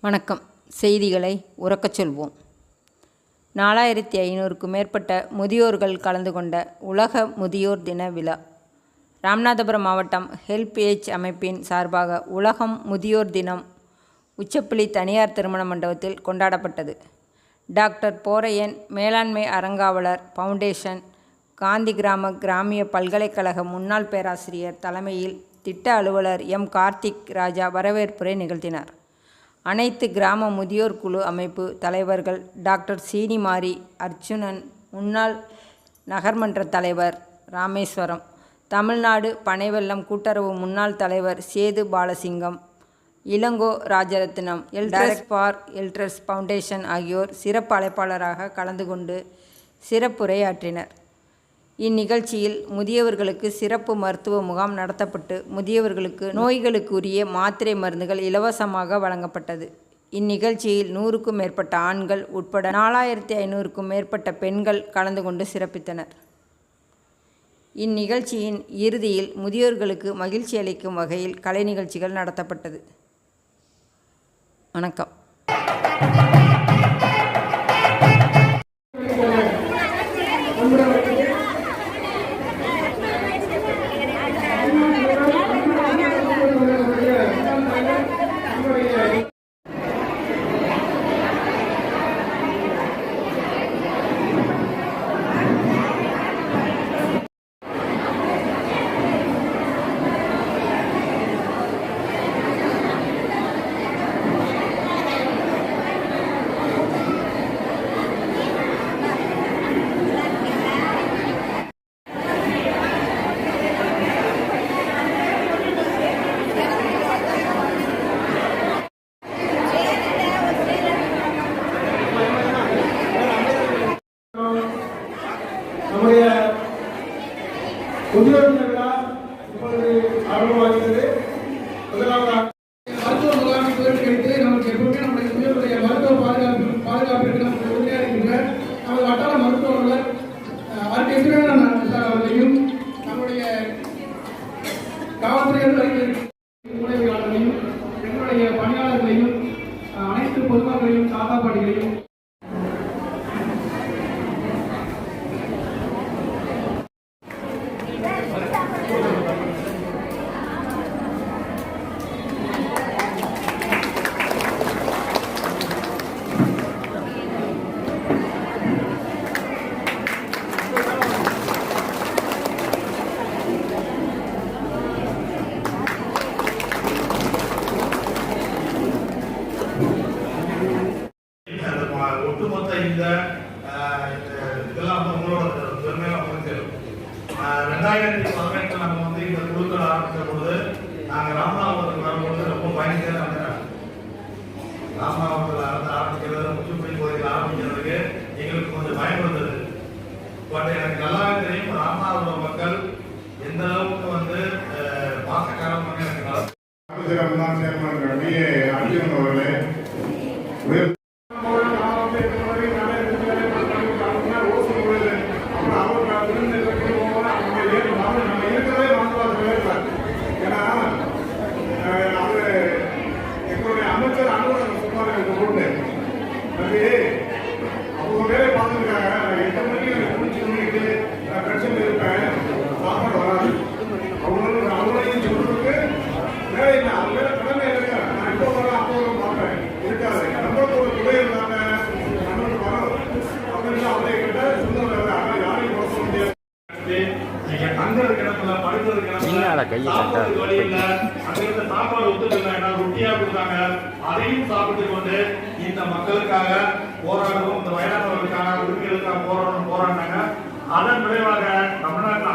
வணக்கம். செய்திகளை உறக்கச் சொல்வோம். நாலாயிரத்தி ஐநூறுக்கும் மேற்பட்ட முதியோர்கள் கலந்து கொண்ட உலக முதியோர் தின விழா. ராமநாதபுரம் மாவட்டம் ஹெல்ப் ஏஜ் அமைப்பின் சார்பாக உலகம் முதியோர் தினம் உச்சப்புலி தனியார் திருமண மண்டபத்தில் கொண்டாடப்பட்டது. டாக்டர் போரையன் மேலாண்மை அறங்காவலர் ஃபவுண்டேஷன் காந்தி கிராம கிராமிய பல்கலைக்கழக முன்னாள் பேராசிரியர் தலைமையில் திட்ட அலுவலர் எம் கார்த்திக் ராஜா வரவேற்புரை நிகழ்த்தினார். அனைத்து கிராம முதியோர் குழு அமைப்பு தலைவர்கள் டாக்டர் சீனிமாரி அர்ச்சுனன் முன்னாள் நகர்மன்ற தலைவர் ராமேஸ்வரம் தமிழ்நாடு பனைவெல்லம் கூட்டுறவு முன்னாள் தலைவர் Sethu Balasingam Ilango Rajaratnam elders for elders foundation ஆகியோர் சிறப்பு அழைப்பாளராக கலந்து கொண்டு சிறப்புரையாற்றினர். இந்நிகழ்ச்சியில் முதியவர்களுக்கு சிறப்பு மருத்துவ முகாம் நடத்தப்பட்டு முதியவர்களுக்கு நோய்களுக்குரிய மாத்திரை மருந்துகள் இலவசமாக வழங்கப்பட்டது. இந்நிகழ்ச்சியில் நூறுக்கும் மேற்பட்ட ஆண்கள் உட்பட நாலாயிரத்தி ஐநூறுக்கும் மேற்பட்ட பெண்கள் கலந்து கொண்டு சிறப்பித்தனர். இந்நிகழ்ச்சியின் இறுதியில் முதியோர்களுக்கு மகிழ்ச்சி அளிக்கும் வகையில் கலை நிகழ்ச்சிகள் நடத்தப்பட்டது. வணக்கம். விழா இப்பொழுது ஆரம்பமாகிறது. முதலாவதாக மருத்துவ முகாமை கேட்டு நமக்கு எப்பவுமே நம்முடைய மருத்துவ பாதுகாப்பு பாதுகாப்பிற்கு நமக்கு உறுதியாக இருக்கின்ற நமது வட்டார மருத்துவ அலுவலர் ஆர். சுரேந்திரன் சார் அவர்களையும் நம்முடைய காவல்துறையில் எங்களுடைய பணியாளர்களையும் அனைத்து பொதுமக்களையும் தாத்தா ரெண்டாயிரத்தி பதினெட்டுல நம்ம வந்து இந்த குழுக்கள் ஆரம்பித்த பொழுது நாங்க ராமநாதபுரத்துக்கு வரும்பொழுது ரொம்ப பயணிக்க நடந்தாங்க ராமநாதபுரத்தில் ஆரம்பி ஆரம்பிக்கிறது முற்றுப்புள்ளி கோயில் ஆரம்பிக்கிறதுக்கு எங்களுக்கு கொஞ்சம் பயம் இருந்தது பட் எனக்கு நல்லாவே தெரியும் ராமநாதபுரம் மக்கள் எந்த அளவுக்கு வந்து அஹ், எனக்கு நல்லா ஆசிரியர் சேர்மன் படுக்கிறதுக்கு இடம் இல்ல, சாப்பிடுறதுக்கு வழி இல்ல, அங்க இருந்த சாப்பாடு ஒத்துக்கல, ஏன்னா ரொட்டியா கொடுத்தாங்க. அதையும் சாப்பிட்டுக் கொண்டு இந்த மக்களுக்காக போராடவும் இந்த வயதானவர்களுக்காக உரிமைகளுக்காக போராடணும் போராடினாங்க அதன் விளைவாக தமிழ்நாட்டில்